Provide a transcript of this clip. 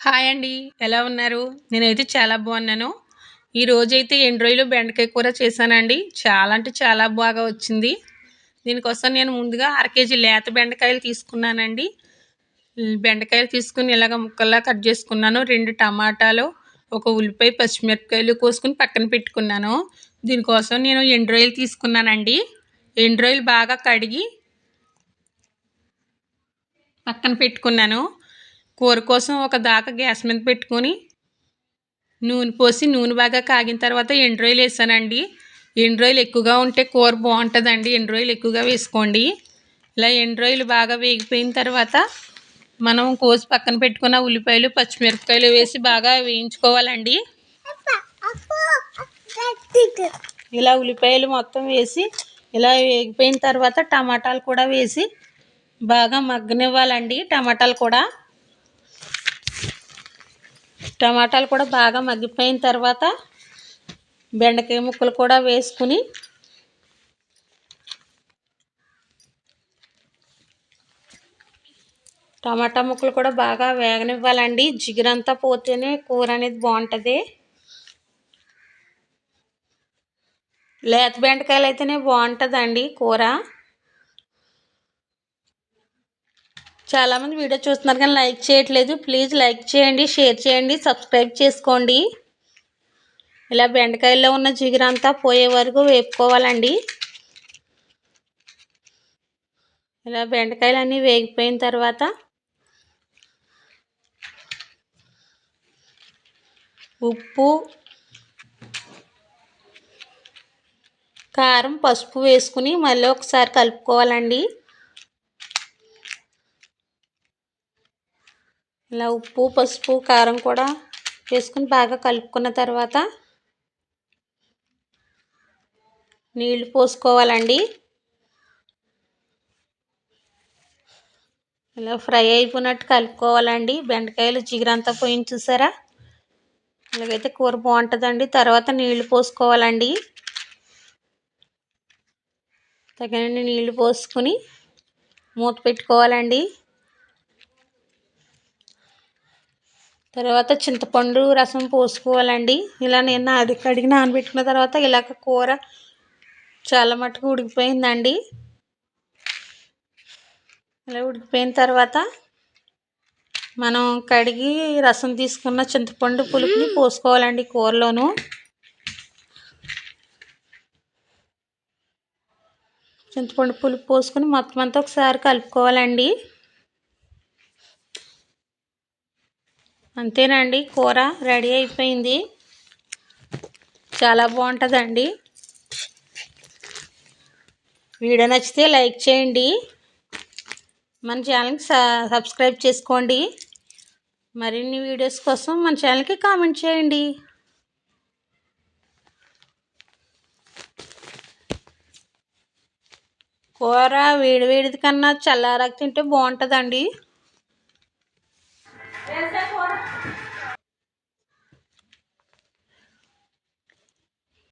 Hi అండి ఎలా ఉన్నారు? నేనైతే చాలా బాగున్నాను. ఈ రోజైతే ఎండ్రాయిలు బెండకాయ కూర చేశానండి. చాలా అంటే చాలా బాగా వచ్చింది. దీనికోసం నేను ముందుగా అర కేజీ లేత బెండకాయలు తీసుకున్నానండి. బెండకాయలు తీసుకుని ఇలాగ ముక్కల్లా కట్ చేసుకున్నాను. రెండు టమాటాలు ఒక ఉల్లిపాయ పచ్చిమిరపకాయలు కోసుకుని పక్కన పెట్టుకున్నాను. దీనికోసం నేను ఎండ్రాయిలు తీసుకున్నానండి. ఎండ్రోయిల్ బాగా కడిగి పక్కన పెట్టుకున్నాను. కూర కోసం ఒక దాకా గ్యాస్ మీద పెట్టుకొని నూనె పోసి నూనె బాగా కాగిన తర్వాత ఎండ్రాయిలు వేసానండి ఎండ్రాయిలు ఎక్కువగా ఉంటే కూర బాగుంటుందండి. ఎండ్రాయిలు ఎక్కువగా వేసుకోండి. ఇలా ఎండ్రాయిలు బాగా వేగిపోయిన తర్వాత మనం కోసి పక్కన పెట్టుకున్న ఉల్లిపాయలు పచ్చిమిరపకాయలు వేసి బాగా వేయించుకోవాలండి. ఇలా ఉల్లిపాయలు మొత్తం వేసి ఇలా వేగిపోయిన తర్వాత టమాటాలు కూడా వేసి బాగా మగ్గనివ్వాలండి. టమాటాలు కూడా టమాటాలు కూడా బాగా మగ్గిపోయిన తర్వాత బెండకాయ ముక్కలు కూడా వేసుకుని టమాటా ముక్కలు కూడా బాగా వేగనివ్వాలండి. జిగురంతా పోతేనే కూర అనేది బాగుంటుంది. లేత బెండకాయలు అయితేనే బాగుంటుందండి కూర. చాలామంది వీడియో చూస్తున్నారు కానీ లైక్ చేయట్లేదు. ప్లీజ్ లైక్ చేయండి షేర్ చేయండి సబ్స్క్రైబ్ చేసుకోండి. ఇలా బెండకాయల్లో ఉన్న జిగురంతా పోయే వరకు వేపుకోవాలండి. ఇలా బెండకాయలు అన్నీ వేగిపోయిన తర్వాత ఉప్పు కారం పసుపు వేసుకుని మళ్ళీ ఒకసారి కలుపుకోవాలండి. ఇలా ఉప్పు పసుపు కారం కూడా వేసుకుని బాగా కలుపుకున్న తర్వాత నీళ్ళు పోసుకోవాలండి. ఇలా ఫ్రై అయిపోయినట్టు కలుపుకోవాలండి. బెండకాయలు జిగురంతా పోయింది చూసారా? ఇలాగైతే కూర బాగుంటుందండి. తర్వాత నీళ్ళు పోసుకోవాలండి. తగినన్ని నీళ్ళు పోసుకొని మూత పెట్టుకోవాలండి. తర్వాత చింతపండు రసం పోసుకోవాలండి. ఇలా నేను అది కడిగి నానబెట్టుకున్న తర్వాత ఇలాగ కూర చాలా మటుకు ఉడికిపోయిందండి. ఇలా ఉడికిపోయిన తర్వాత మనం కడిగి రసం తీసుకున్న చింతపండు పులుపుని పోసుకోవాలండి కూరలోను. చింతపండు పులుపు పోసుకొని మొత్తం అంతా ఒకసారి కలుపుకోవాలండి. అంతేనండి. కూర రెడీ అయిపోయింది. చాలా బాగుంటుందండి. వీడియో నచ్చితే లైక్ చేయండి. మన ఛానల్కి సబ్స్క్రైబ్ చేసుకోండి. మరిన్ని వీడియోస్ కోసం మన ఛానల్కి కామెంట్ చేయండి. కూర వేడి వేడిది కన్నా చల్లారాకు తింటే బాగుంటుందండి. Yeah.